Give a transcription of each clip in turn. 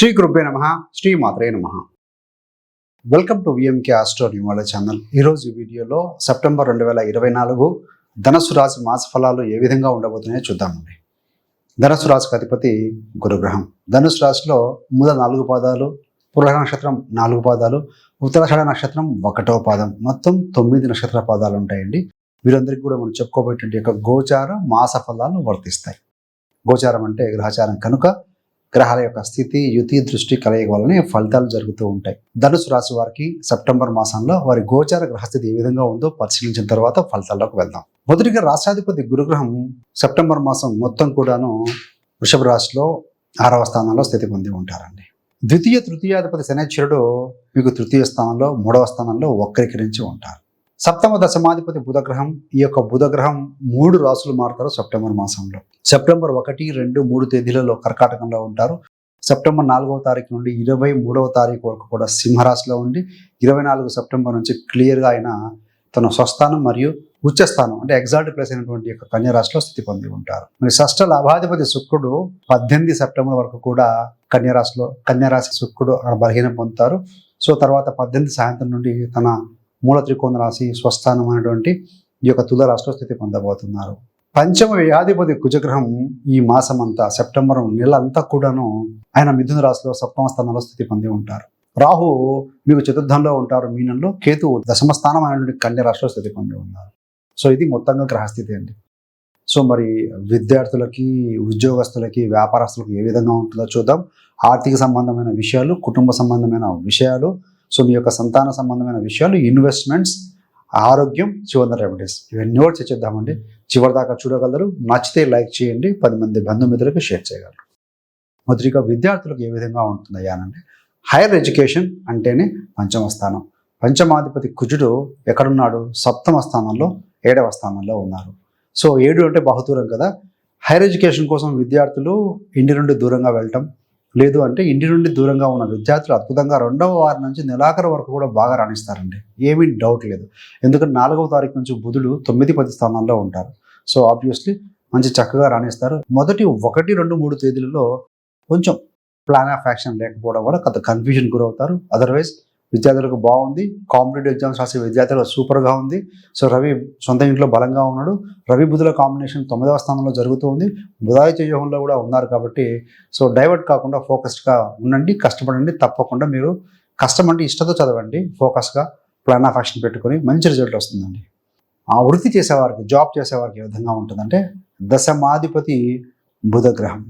శ్రీ కృపే నమ శ్రీ మాత్రే నమ. Welcome to VMK astro numerology channel ఈరోజు వీడియోలో సెప్టెంబర్ రెండు వేల ఇరవై నాలుగు ధనస్సు రాశి మాస ఫలాలు ఏ విధంగా ఉండబోతున్నాయో చూద్దామండి ధనస్సు రాశికి అధిపతి గురుగ్రహం. ధనుసు రాశిలో మూల నాలుగు పాదాలు పురహ నక్షత్రం నాలుగు పాదాలు ఉత్తరాషాఢ నక్షత్రం ఒకటో పాదం. మొత్తం తొమ్మిది నక్షత్ర పాదాలు ఉంటాయండి. వీరందరికీ కూడా మనం చెప్పుకోబోయేటువంటి యొక్క గోచార మాస ఫలాలు వర్తిస్తాయి. గోచారం అంటే గ్రహచారం కనుక గ్రహాల యొక్క స్థితి యుతి దృష్టి కలయిక వలన ఫలితాలు జరుగుతూ ఉంటాయి. ధనుసు రాశి వారికి సెప్టెంబర్ మాసంలో వారి గోచార గ్రహస్థితి ఏ విధంగా ఉందో పరిశీలించిన తర్వాత ఫలితాల్లోకి వెళ్దాం. మొదటిగా రాష్ట్రాధిపతి గురుగ్రహం సెప్టెంబర్ మాసం మొత్తం కూడాను వృషభ రాశిలో ఆరవ స్థానంలో స్థితి పొంది ఉంటారండి. ద్వితీయ తృతీయాధిపతి శనేశ్వరుడు మీకు తృతీయ స్థానంలో మూడవ స్థానంలో వక్రీకరించి ఉంటారు. సప్తమ దశమాధిపతి బుధగ్రహం ఈ యొక్క బుధగ్రహం మూడు రాసులు మారుతారు సెప్టెంబర్ మాసంలో. సెప్టెంబర్ ఒకటి రెండు మూడు తేదీలలో కర్కాటకంలో ఉంటారు. సెప్టెంబర్ నాలుగవ తారీఖు నుండి ఇరవై మూడవ తారీఖు వరకు కూడా సింహరాశిలో ఉండి ఇరవై నాలుగు సెప్టెంబర్ నుంచి క్లియర్గా ఆయన తన స్వస్థానం మరియు ఉచ్చస్థానం అంటే ఎగ్జాల్ట్ ప్లేస్ అయినటువంటి యొక్క కన్యరాశిలో స్థితి పొంది ఉంటారు. మరి షష్ఠ లాభాధిపతి శుక్రుడు పద్దెనిమిది సెప్టెంబర్ వరకు కూడా కన్యరాశిలో కన్యరాశి శుక్రుడు అక్కడ బలహీనం పొందుతారు. సో తర్వాత పద్దెనిమిది సాయంత్రం నుండి తన మూల త్రికోణ రాశి స్వస్థానం అనేటువంటి ఈ యొక్క తుల రాశిలో స్థితి పొందబోతున్నారు. పంచమ వ్యాధిపతి కుజగ్రహం ఈ మాసం అంతా సెప్టెంబర్ నెల అంతా కూడాను ఆయన మిథున రాశిలో సప్తమ స్థానంలో స్థితి పొంది ఉంటారు. రాహు మీకు చతుర్థంలో ఉంటారు మీనంలో కేతు దశమ స్థానం అనేటువంటి కన్య రాశిలో స్థితి పొంది ఉన్నారు. సో ఇది మొత్తంగా గ్రహస్థితి అండి. సో మరి విద్యార్థులకి ఉద్యోగస్తులకి వ్యాపారస్తులకు ఏ విధంగా ఉంటుందో చూద్దాం. ఆర్థిక సంబంధమైన విషయాలు కుటుంబ సంబంధమైన విషయాలు సో మీ యొక్క సంతాన సంబంధమైన విషయాలు ఇన్వెస్ట్మెంట్స్ ఆరోగ్యం చివరి రెమెడీస్ ఇవన్నీ కూడా చర్చిద్దామండి చివరి దాకా చూడగలరు. నచ్చితే లైక్ చేయండి. పది మంది బంధుమిత్రులకు షేర్ చేయగలరు. మొదటిగా విద్యార్థులకు ఏ విధంగా ఉంటుంది అంటే హైయర్ ఎడ్యుకేషన్ అంటేనే పంచమ స్థానం. పంచమాధిపతి కుజుడు ఎక్కడున్నాడు? సప్తమ స్థానంలో ఏడవ స్థానంలో ఉన్నారు. సో ఏడు అంటే బహుదూరం కదా. హైయర్ ఎడ్యుకేషన్ కోసం విద్యార్థులు ఇంటి నుండి దూరంగా వెళ్ళటం లేదు అంటే ఇంటి నుండి దూరంగా ఉన్న విద్యార్థులు అద్భుతంగా రెండవ వారి నుంచి నెలాఖరు వరకు కూడా బాగా రాణిస్తారండి. ఏమీ డౌట్ లేదు. ఎందుకంటే నాలుగవ తారీఖు నుంచి బుధుడు తొమ్మిది పది స్థానాల్లో ఉంటారు. సో ఆబ్వియస్లీ మంచి చక్కగా రాణిస్తారు. మొదటి ఒకటి రెండు మూడు తేదీలలో కొంచెం ప్లాన్ ఆఫ్ యాక్షన్ లేకపోవడం వల్ల కొంత కన్ఫ్యూజన్ గురవుతారు. అదర్వైజ్ విద్యార్థులకు బాగుంది. కాంపిటేటివ్ ఎగ్జామ్స్ రాసే విద్యార్థులకు సూపర్గా ఉంది. సో రవి సొంత ఇంట్లో బలంగా ఉన్నాడు. రవి బుధుల కాంబినేషన్ తొమ్మిదవ స్థానంలో జరుగుతూ ఉంది. బుధాదిత్య యోగంలో కూడా ఉన్నారు కాబట్టి సో డైవర్ట్ కాకుండా ఫోకస్డ్గా ఉండండి కష్టపడండి. తప్పకుండా మీరు కష్టం అంటే ఇష్టంతో చదవండి. ఫోకస్గా ప్లాన్ ఆఫ్ యాక్షన్ పెట్టుకొని మంచి రిజల్ట్ వస్తుందండి. ఆ వృత్తి చేసేవారికి జాబ్ చేసేవారికి ఏ విధంగా ఉంటుందంటే దశమాధిపతి బుధగ్రహం.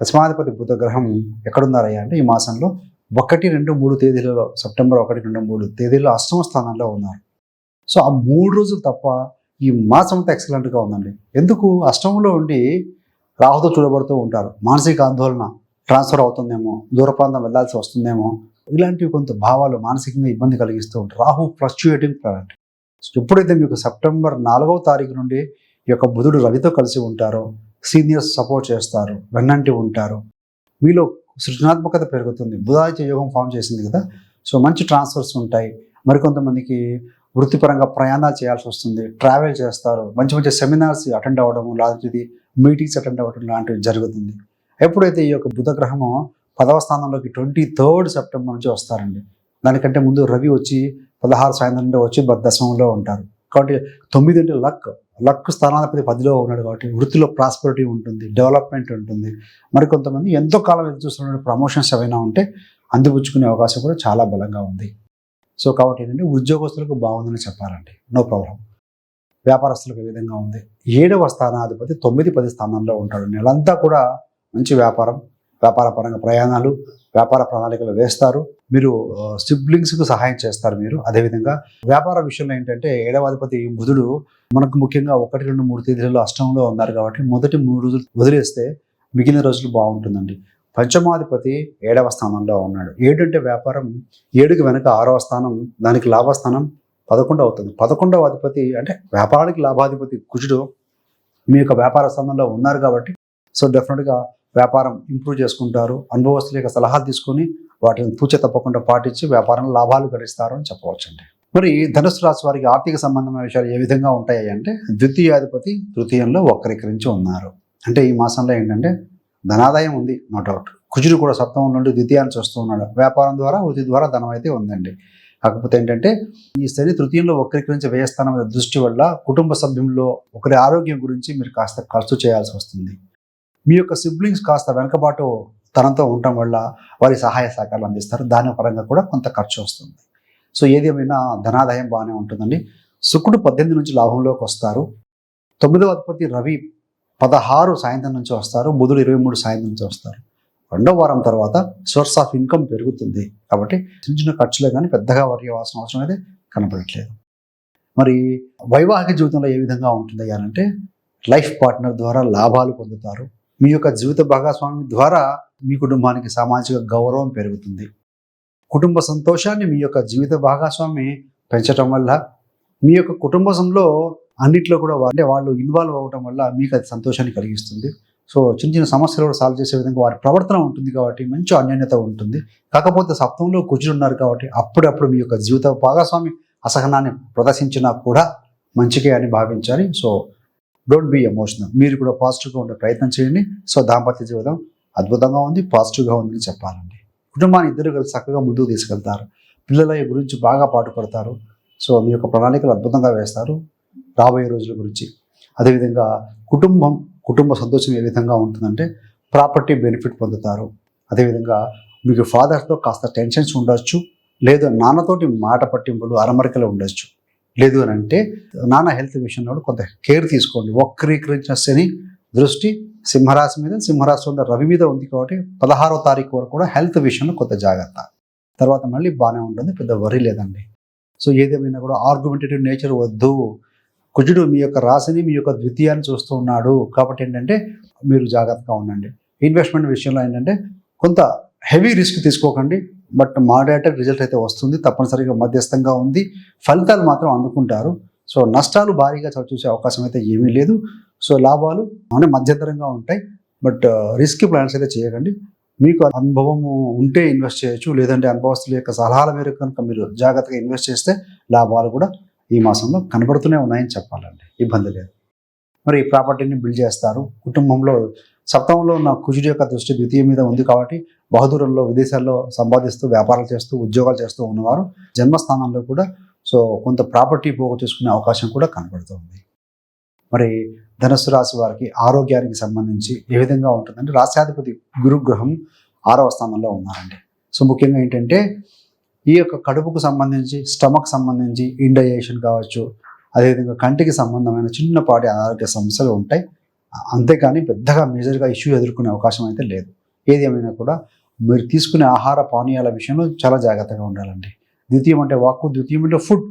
దశమాధిపతి బుధగ్రహం ఎక్కడున్నారయ్యా అంటే ఈ మాసంలో ఒకటి రెండు మూడు తేదీలలో సెప్టెంబర్ ఒకటి రెండు మూడు తేదీల్లో అష్టమ స్థానంలో ఉన్నారు. సో ఆ మూడు రోజులు తప్ప ఈ మాసం అంతా ఎక్సలెంట్గా ఉందండి. ఎందుకు? అష్టమంలో ఉండి రాహుతో చూడబడుతూ ఉంటారు. మానసిక ఆందోళన ట్రాన్స్ఫర్ అవుతుందేమో దూర ప్రాంతం వెళ్ళాల్సి వస్తుందేమో ఇలాంటివి కొంత భావాలు మానసికంగా ఇబ్బంది కలిగిస్తూ ఉంటారు. రాహు ఫ్లక్చుయేటింగ్ ప్లానెట్ ఎప్పుడైతే మీకు సెప్టెంబర్ నాలుగవ తారీఖు నుండి ఈ యొక్క బుధుడు రవితో కలిసి ఉంటారో సీనియర్స్ సపోర్ట్ చేస్తారు వెన్నంటి ఉంటారు. మీలో సృజనాత్మకత పెరుగుతుంది. బుధాదిత్య యోగం ఫామ్ చేసింది కదా. సో మంచి ట్రాన్స్ఫర్స్ ఉంటాయి. మరికొంతమందికి వృత్తిపరంగా ప్రయాణాలు చేయాల్సి వస్తుంది. ట్రావెల్ చేస్తారు. మంచి మంచి సెమినార్స్ అటెండ్ అవ్వడం లాంటిది మీటింగ్స్ అటెండ్ అవ్వడం లాంటివి జరుగుతుంది. ఎప్పుడైతే ఈ యొక్క బుధగ్రహము పదవ స్థానంలోకి ట్వంటీ థర్డ్ సెప్టెంబర్ నుంచి వస్తారండి. దానికంటే ముందు రవి వచ్చి పదహారు సాయంత్రం వచ్చి దశమంలో ఉంటారు. కాబట్టి తొమ్మిది అంటే లక్. లక్ స్థానాధిపతి పదిలో ఉన్నాడు కాబట్టి వృత్తిలో ప్రాస్పరిటీ ఉంటుంది డెవలప్మెంట్ ఉంటుంది. మరి కొంతమంది ఎంతో కాలం ఎదురు చూస్తున్న ప్రమోషన్స్ ఏవైనా ఉంటే అందిపుచ్చుకునే అవకాశం కూడా చాలా బలంగా ఉంది. సో కాబట్టి ఏంటంటే ఉద్యోగస్తులకు బాగుందని చెప్పాలండి. నో ప్రాబ్లం వ్యాపారస్తులకు ఏ విధంగా ఉంది? ఏడవ స్థానాధిపతి తొమ్మిది పది స్థానంలో ఉంటాడు. నెలంతా కూడా మంచి వ్యాపారం వ్యాపార పరంగా ప్రయాణాలు వ్యాపార ప్రణాళికలు వేస్తారు. మీరు సిబ్లింగ్స్కు సహాయం చేస్తారు మీరు. అదేవిధంగా వ్యాపార విషయంలో ఏంటంటే ఏడవాధిపతి బుధుడు మనకు ముఖ్యంగా ఒకటి రెండు మూడు తేదీలలో అష్టంలో ఉన్నారు కాబట్టి మొదటి మూడు రోజులు వదిలేస్తే మిగిలిన రోజులు బాగుంటుందండి. పంచమాధిపతి ఏడవ స్థానంలో ఉన్నాడు. ఏడు అంటే వ్యాపారం ఏడుకి వెనక ఆరవ స్థానం దానికి లాభస్థానం పదకొండు అవుతుంది. పదకొండవ అధిపతి అంటే వ్యాపారానికి లాభాధిపతి కుజుడు మీ యొక్క వ్యాపార స్థానంలో ఉన్నారు కాబట్టి సో డెఫినెట్గా వ్యాపారం ఇంప్రూవ్ చేసుకుంటారు. అనుభవస్తుల యొక్క సలహాలు తీసుకొని వాటిని తూచ తప్పకుండా పాటించి వ్యాపారంలో లాభాలు గడిస్తారు అని చెప్పవచ్చండి. మరి ధనుసు రాశి వారికి ఆర్థిక సంబంధమైన విషయాలు ఏ విధంగా ఉంటాయి అంటే ద్వితీయాధిపతి తృతీయంలో వక్రీకరించి ఉన్నారు. అంటే ఈ మాసంలో ఏంటంటే ధనాదాయం ఉంది నో డౌట్ కుజుడు కూడా సప్తమం నుండి ద్వితీయాన్ని చూస్తూ ఉన్నాడు. వ్యాపారం ద్వారా వృత్తి ద్వారా ధనం అయితే ఉందండి. కాకపోతే ఏంటంటే ఈ శని తృతీయంలో వక్రీకరించి వ్యయస్థానం దృష్టి వల్ల కుటుంబ సభ్యుల్లో ఒకరి ఆరోగ్యం గురించి మీరు కాస్త ఖర్చు చేయాల్సి వస్తుంది. మీ యొక్క సిబ్లింగ్స్ కాస్త వెనకబాటు తనంతో ఉండటం వల్ల వారి సహాయ సహకారాలు అందిస్తారు. దాని పరంగా కూడా కొంత ఖర్చు వస్తుంది. సో ఏదేమైనా ధనాదాయం బాగానే ఉంటుందండి. శుక్రుడు పద్దెనిమిది నుంచి లాభంలోకి వస్తారు. తొమ్మిదవ అధిపతి రవి పదహారు సాయంత్రం నుంచి వస్తారు. బుధుడు ఇరవై మూడు సాయంత్రం నుంచి వస్తారు. రెండో వారం తర్వాత సోర్స్ ఆఫ్ ఇన్కమ్ పెరుగుతుంది. కాబట్టి చిన్న చిన్న ఖర్చులే కానీ పెద్దగా వరి అవసరం అవసరం అయితే కనపడట్లేదు. మరి వైవాహిక జీవితంలో ఏ విధంగా ఉంటుంది అంటే లైఫ్ పార్ట్నర్ ద్వారా లాభాలు పొందుతారు. మీ యొక్క జీవిత భాగస్వామి ద్వారా మీ కుటుంబానికి సామాజిక గౌరవం పెరుగుతుంది. కుటుంబ సంతోషాన్ని మీ యొక్క జీవిత భాగస్వామి పెంచటం వల్ల మీ యొక్క కుటుంబంలో అన్నిట్లో కూడా వాళ్ళే వాళ్ళు ఇన్వాల్వ్ అవ్వటం వల్ల మీకు అది సంతోషాన్ని కలిగిస్తుంది. సో చిన్న చిన్న సమస్యలు కూడా సాల్వ్ చేసే విధంగా వారి ప్రవర్తన ఉంటుంది కాబట్టి మంచి అన్యోన్యత ఉంటుంది. కాకపోతే సప్తంలో కూర్చుని ఉన్నారు కాబట్టి అప్పుడప్పుడు మీ యొక్క జీవిత భాగస్వామి అసహనాన్ని ప్రదర్శించినా కూడా మంచికే అని భావించాలి. సో డోంట్ బీ ఎమోషనల్ మీరు కూడా పాజిటివ్గా ఉండే ప్రయత్నం చేయండి. సో దాంపత్య జీవితం అద్భుతంగా ఉంది పాజిటివ్గా ఉందని చెప్పాలండి. కుటుంబాన్ని ఇద్దరు కలిసి చక్కగా ముందుకు తీసుకెళ్తారు. పిల్లల గురించి బాగా పాటుపడతారు. సో మీ యొక్క ప్రణాళికలు అద్భుతంగా వేస్తారు. రాబోయే రోజుల గురించి. అదేవిధంగా కుటుంబం కుటుంబ సంతోషం ఏ విధంగా ఉంటుందంటే ప్రాపర్టీ బెనిఫిట్ పొందుతారు. అదేవిధంగా మీకు ఫాదర్తో కాస్త టెన్షన్స్ ఉండొచ్చు. లేదా నాన్నతోటి మాట పట్టింపులు అరమరికలు ఉండొచ్చు. లేదు అని అంటే నాన్న హెల్త్ విషయంలో కూడా కొంత కేర్ తీసుకోండి. వక్రీకరించిన శని దృష్టి సింహరాశి మీద సింహరాశి ఉన్న రవి మీద ఉంది కాబట్టి పదహారో తారీఖు వరకు కూడా హెల్త్ విషయంలో కొంత జాగ్రత్త. తర్వాత మళ్ళీ బాగానే ఉంటుంది పెద్ద వరి లేదండి. సో ఏదేమైనా కూడా ఆర్గ్యుమెంటేటివ్ నేచర్ వద్దు. కుజుడు మీ యొక్క రాశిని మీ యొక్క ద్వితీయాన్ని చూస్తూ ఉన్నాడు కాబట్టి ఏంటంటే మీరు జాగ్రత్తగా ఉండండి. ఇన్వెస్ట్మెంట్ విషయంలో ఏంటంటే కొంత హెవీ రిస్క్ తీసుకోకండి. బట్ మోడరేటెడ్ రిజల్ట్ అయితే వస్తుంది తప్పనిసరిగా మధ్యస్థంగా ఉంది. ఫలితాలు మాత్రం అందుకుంటారు. సో నష్టాలు భారీగా చవి చూసే అవకాశం అయితే ఏమీ లేదు. సో లాభాలు అంటే మధ్యంతరంగా ఉంటాయి. బట్ uh, రిస్క్ ప్లాన్స్ అయితే చేయకండి. మీకు అనుభవం ఉంటే ఇన్వెస్ట్ చేయొచ్చు. లేదంటే అనుభవస్తుల యొక్క సలహాల మేరకు కనుక మీరు జాగ్రత్తగా ఇన్వెస్ట్ చేస్తే లాభాలు కూడా ఈ మాసంలో కనబడుతూనే ఉన్నాయని చెప్పాలండి. ఇబ్బంది లేదు. మరి ఈ ప్రాపర్టీని బిల్డ్ చేస్తారు. కుటుంబంలో సప్తమంలో ఉన్న కుజుడి యొక్క దృష్టి ద్వితీయ మీద ఉంది కాబట్టి బహదూరంలో విదేశాల్లో సంపాదిస్తూ వ్యాపారాలు చేస్తూ ఉద్యోగాలు చేస్తూ ఉన్నవారు జన్మస్థానంలో కూడా సో కొంత ప్రాపర్టీ పోగు చేసుకునే అవకాశం కూడా కనబడుతుంది. మరి ధనుసు రాశి వారికి ఆరోగ్యానికి సంబంధించి ఏ విధంగా ఉంటుందంటే రాశ్యాధిపతి గురుగ్రహం ఆరవ స్థానంలో ఉన్నారండి. సో ముఖ్యంగా ఏంటంటే ఈ యొక్క కడుపుకు సంబంధించి స్టమక్ సంబంధించి ఇండైజేషన్ కావచ్చు అదేవిధంగా కంటికి సంబంధమైన చిన్నపాటి అనారోగ్య సమస్యలు ఉంటాయి. అంతేకాని పెద్దగా మేజర్గా ఇష్యూ ఎదుర్కొనే అవకాశం అయితే లేదు. ఏది ఏమైనా కూడా మీరు తీసుకునే ఆహార పానీయాల విషయంలో చాలా జాగ్రత్తగా ఉండాలండి. ద్వితీయం అంటే వాక్కు ద్వితీయం అంటే ఫుడ్.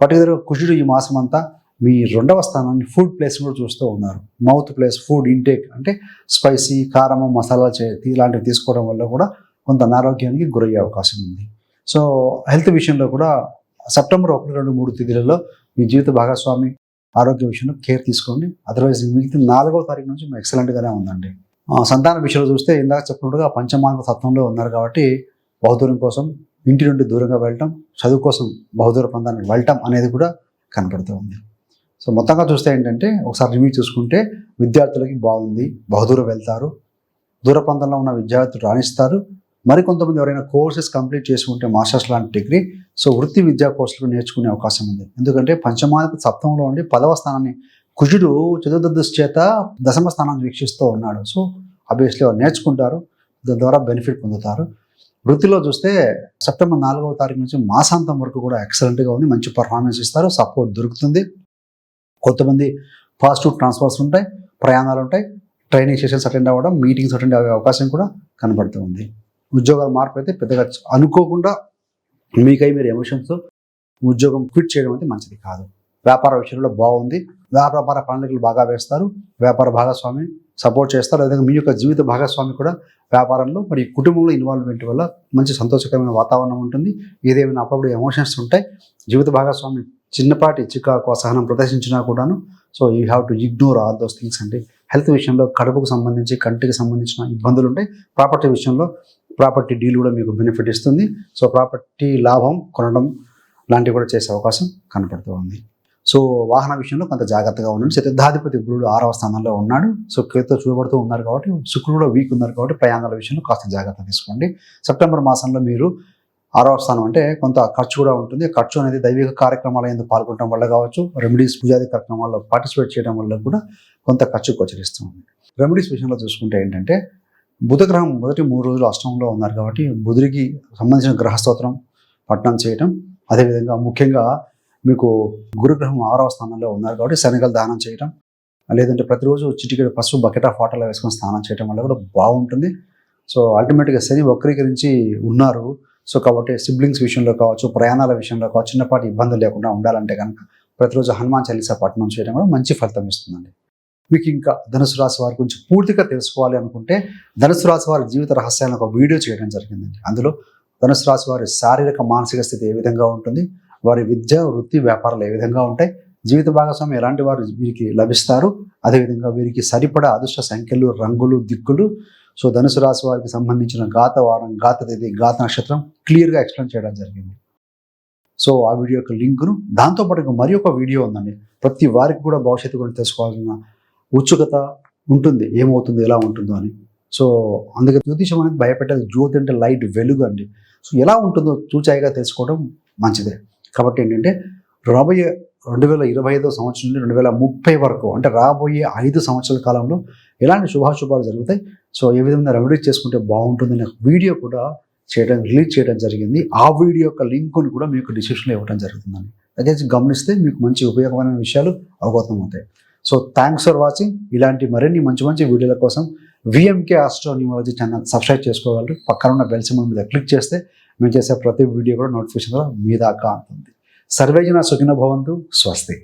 పర్టికులర్గా కుషుడు ఈ మాసం అంతా మీ రెండవ స్థానాన్ని ఫుడ్ ప్లేస్ కూడా చూస్తూ ఉన్నారు. మౌత్ ప్లేస్ ఫుడ్ ఇంటేక్ అంటే స్పైసీ కారము మసాలా చే ఇలాంటివి తీసుకోవడం వల్ల కూడా కొంత అనారోగ్యానికి గురయ్యే అవకాశం ఉంది. సో హెల్త్ విషయంలో కూడా సెప్టెంబర్ ఒకటి రెండు మూడు తేదీలలో మీ జీవిత భాగస్వామి ఆరోగ్య విషయంలో కేర్ తీసుకోండి. అదర్వైజ్ మిగిలిన నాలుగవ తారీఖు నుంచి ఎక్సలెంట్గానే ఉందండి. ఆ, సంతాన విషయంలో చూస్తే ఇందాక చెప్పినట్టుగా పంచమాంగ తత్వంలో ఉన్నారు కాబట్టి బహుదూరం కోసం ఇంటి నుండి దూరంగా వెళ్ళటం చదువు కోసం బహుదూర ప్రాంతానికి వెళ్ళటం అనేది కూడా కనపడుతూ ఉంది. సో మొత్తంగా చూస్తే ఏంటంటే ఒకసారి రివ్యూ చూసుకుంటే విద్యార్థులకి బాగుంది బహుదూరం వెళ్తారు దూర ప్రాంతంలో ఉన్న విద్యార్థులు రాణిస్తారు. మరికొంతమంది ఎవరైనా కోర్సెస్ కంప్లీట్ చేసుకుంటే మాస్టర్స్ లాంటి డిగ్రీ సో వృత్తి విద్యా కోర్సులు నేర్చుకునే అవకాశం ఉంది. ఎందుకంటే పంచమాధిప సప్తంలో ఉండి పదవ స్థానాన్ని కుజుడు చతుర్దశ చేత దశమ స్థానాన్ని వీక్షిస్తూ ఉన్నాడు. సో అబ్వియస్లీ వాళ్ళు నేర్చుకుంటారు దాని ద్వారా బెనిఫిట్ పొందుతారు. వృత్తిలో చూస్తే సెప్టెంబర్ నాలుగవ తారీఖు నుంచి మాసాంతం వరకు కూడా ఎక్సలెంట్గా ఉంది మంచి పర్ఫార్మెన్స్ ఇస్తారు సపోర్ట్ దొరుకుతుంది. కొంతమంది పాజిటివ్ ట్రాన్స్ఫర్స్ ఉంటాయి ప్రయాణాలు ఉంటాయి ట్రైనింగ్ సెషన్స్ అటెండ్ అవ్వడం మీటింగ్స్ అటెండ్ అయ్యే అవకాశం కూడా కనబడుతూ ఉంది. ఉద్యోగాల మార్పు అయితే పెద్దగా అనుకోకుండా మీకై మీరు ఎమోషన్స్ ఉద్యోగం క్విట్ చేయడం అంటే మంచిది కాదు. వ్యాపార విషయంలో బాగుంది. వ్యాపార ప్రణాళికలు బాగా వేస్తారు. వ్యాపార భాగస్వామి సపోర్ట్ చేస్తారు. అదేవిధంగా మీ యొక్క జీవిత భాగస్వామి కూడా వ్యాపారంలో మరి కుటుంబంలో ఇన్వాల్వ్మెంట్ వల్ల మంచి సంతోషకరమైన వాతావరణం ఉంటుంది. ఏదేమైనా అప్పుడప్పుడు ఎమోషన్స్ ఉంటాయి. జీవిత భాగస్వామి చిన్నపాటి చికాకు అసహనం ప్రదర్శించినా కూడాను so you have to ignore all those things అండి. హెల్త్ విషయంలో కడుపుకు సంబంధించి కంటికి సంబంధించిన ఇబ్బందులు ఉంటాయి. ప్రాపర్టీ విషయంలో ప్రాపర్టీ డీల్ కూడా మీకు బెనిఫిట్ ఇస్తుంది. సో ప్రాపర్టీ లాభం కొనడం లాంటివి కూడా చేసే అవకాశం కనపడుతూ ఉంది. సో వాహన విషయంలో కొంత జాగ్రత్తగా ఉండండి. చతుర్థాధిపతి గురుడు ఆరవ స్థానంలో ఉన్నాడు. సో క్రితం చూడబడుతూ ఉన్నారు కాబట్టి శుక్రుడు వీక్ ఉన్నారు కాబట్టి ప్రయాణాల విషయంలో కాస్త జాగ్రత్త తీసుకోండి. సెప్టెంబర్ మాసంలో మీరు ఆరవ స్థానం అంటే కొంత ఖర్చు కూడా ఉంటుంది. ఖర్చు అనేది దైవిక కార్యక్రమాల ఎందుకు పాల్గొనడం వల్ల కావచ్చు రెమెడీస్ పూజాది కార్యక్రమాల్లో పార్టిసిపేట్ చేయడం వల్ల కూడా కొంత ఖర్చు గోచరిస్తుంది రెమెడీస్ విషయంలో చూసుకుంటే ఏంటంటే బుధగ్రహం మొదటి మూడు రోజులు అష్టంలో ఉన్నారు కాబట్టి బుధుడికి సంబంధించిన గ్రహస్తోత్రం పట్టణం పఠనం చేయటం అదేవిధంగా ముఖ్యంగా మీకు గురుగ్రహం ఆరవ స్థానంలో ఉన్నారు కాబట్టి శనగలు దానం చేయటం లేదంటే ప్రతిరోజు చిటికెడు పసుపు బకెట్ ఆఫ్ వాటర్లో వేసుకొని స్నానం చేయడం వల్ల కూడా బాగుంటుంది. సో అల్టిమేట్గా శని వక్రీకరించి ఉన్నారు. సో కాబట్టి సిబ్లింగ్స్ విషయంలో కావచ్చు ప్రయాణాల విషయంలో కావచ్చు చిన్నపాటి ఇబ్బందులు లేకుండా ఉండాలంటే కనుక ప్రతిరోజు హనుమాన్ చాలీసా పఠనం చేయడం కూడా మంచి ఫలితం ఇస్తుందండి. మీకు ఇంకా ధనుసు రాశి వారి గురించి పూర్తిగా తెలుసుకోవాలి అనుకుంటే ధనుసు రాశి వారి జీవిత రహస్యాలను ఒక వీడియో చేయడం జరిగిందండి. అందులో ధనుసు రాశి వారి శారీరక మానసిక స్థితి ఏ విధంగా ఉంటుంది? వారి విద్య వృత్తి వ్యాపారాలు ఏ విధంగా ఉంటాయి? జీవిత భాగస్వామి ఎలాంటి వారు వీరికి లభిస్తారు? అదేవిధంగా వీరికి సరిపడా అదృష్ట సంఖ్యలు రంగులు దిక్కులు. సో ధనుసు రాశి వారికి సంబంధించిన గాత వారం గాత తేదీ గాత నక్షత్రం క్లియర్గా ఎక్స్ప్లెయిన్ చేయడం జరిగింది. సో ఆ వీడియో యొక్క లింకును దాంతోపాటు మరి ఒక వీడియో ఉందండి. ప్రతి వారికి కూడా భవిష్యత్తు గురించి తెలుసుకోవాల్సిన ఉత్సుకత ఉంటుంది. ఏమవుతుందో? ఎలా ఉంటుందో అని. సో అందుకే జ్యోతిషం అనేది భయపెట్టేది. జ్యోతి అంటే లైట్ వెలుగు అండి. సో ఎలా ఉంటుందో చూచాయిగా తెలుసుకోవడం మంచిదే. కాబట్టి ఏంటంటే రాబోయే రెండు వేల ఇరవై ఐదో సంవత్సరం నుండి రెండు వేల ముప్పై వరకు అంటే రాబోయే ఐదు సంవత్సరాల కాలంలో ఎలాంటి శుభాశుభాలు జరుగుతాయి? సో ఏ విధంగా రెమెడీస్ చేసుకుంటే బాగుంటుందనే వీడియో కూడా చేయడం రిలీజ్ చేయడం జరిగింది. ఆ వీడియో యొక్క లింక్ను కూడా మీకు డిస్క్రిప్షన్లో ఇవ్వడం జరుగుతుందండి. దయచేసి గమనిస్తే మీకు మంచి ఉపయోగమైన విషయాలు అవగతం అవుతాయి. సో థ్యాంక్స్ ఫర్ వాచింగ్ ఇలాంటి మరిన్ని మంచి మంచి వీడియోల కోసం VMK astro numerology channel subscribe చేసుకోగలరు. పక్కన ఉన్న బెల్ సింబల్ మీద క్లిక్ చేస్తే మేము చేసే ప్రతి వీడియో కూడా నోటిఫికేషన్ ద్వారా మీ దాకా అంటుంది సర్వేజన సుఖిన భవంతు. స్వస్తి.